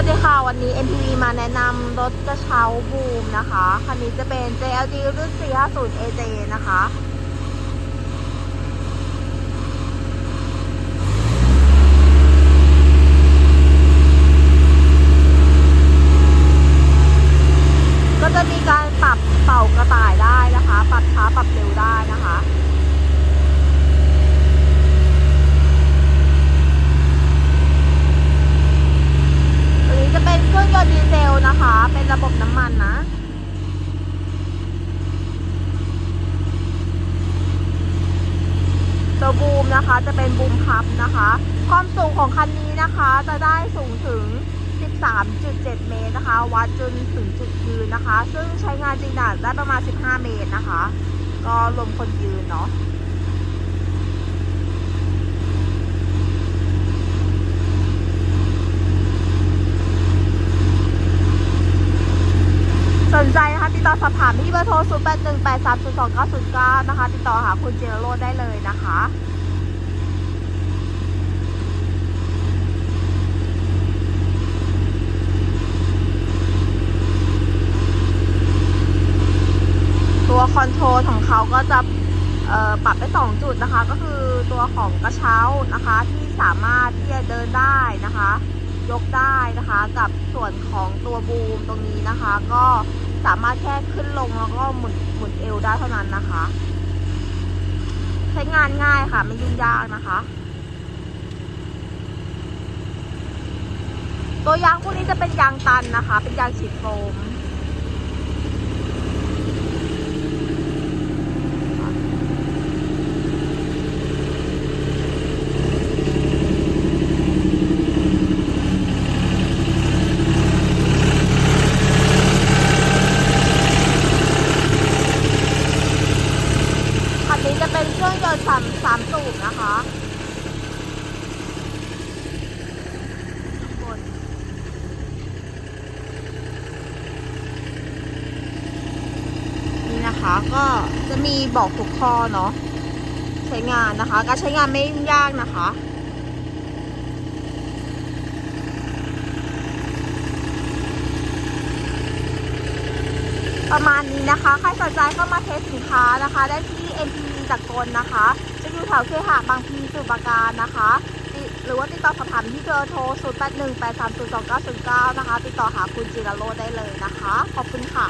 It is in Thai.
วัสดีค่ะ วันนี้ NTV มาแนะนำรถกระเช้าบูมนะคะ คันนี้จะเป็น JLG รุ่น 450 AJ นะคะ ก็จะมีการปรับเป่ากระต่ายได้นะคะ ปรับช้าปรับเร็วได้นะคะ ตัวนี้จะเป็นเครื่องยนต์ดีเซลนะคะ เป็น ระบบน้ำมันนะตัวบูมนะคะจะเป็นบูมพับนะคะ ความสูงของคันนี้นะคะจะได้สูงถึง 13.7 เมตรนะคะ วัดจนถึงจุดยืนนะคะ ซึ่งใช้งานจริงได้ประมาณ 15 เมตรนะคะ ก็รวมคนยืนเนาะ นใจนะคะติดต่อสอบถามที่เบอร์โทร 0 8 1 8 3 0 2 9 0 9 นะคะ ติดต่อหาคุณเจรโรได้เลยนะคะตัวคอนโทรลของเขาก็จะปรับได้สองจุดนะคะ ก็คือตัวของกระเช้านะคะที่สามารถที่จะเดินได้นะคะ ยกได้นะคะ กับส่วนของตัวบูมตรงนี้นะคะ ก็ สามารถแค่ขึ้นลงแล้วก็หมุนหมุนเอวได้เท่านั้นนะคะ ใช้งานง่ายค่ะ ไม่ยุ่งยากนะคะ ตัวยางพวกนี้จะเป็นยางตันนะคะ เป็นยางฉีดโฟม บนี้จะเป็นเครื่องยนต์สามสามสูบนะคะนนี่นะคะก็จะมีบอกทุกข้อเนาะใช้งานนะคะ การใช้งานไม่ยุ่งยากนะคะ ประมาณนี้นะคะ ใครสนใจก็มาเทสสินค้านะคะ ได้ที่ NTE จากกลนะคะ จะอยู่แถวเคหะบางพีสุบาการนะคะ หรือว่าติดต่อสอบถามที่เบอร์โทร 0 8 1 8 3 0 2 9 0 9 นะคะ ติดต่อหาคุณจิรโรได้เลยนะคะ ขอบคุณค่ะ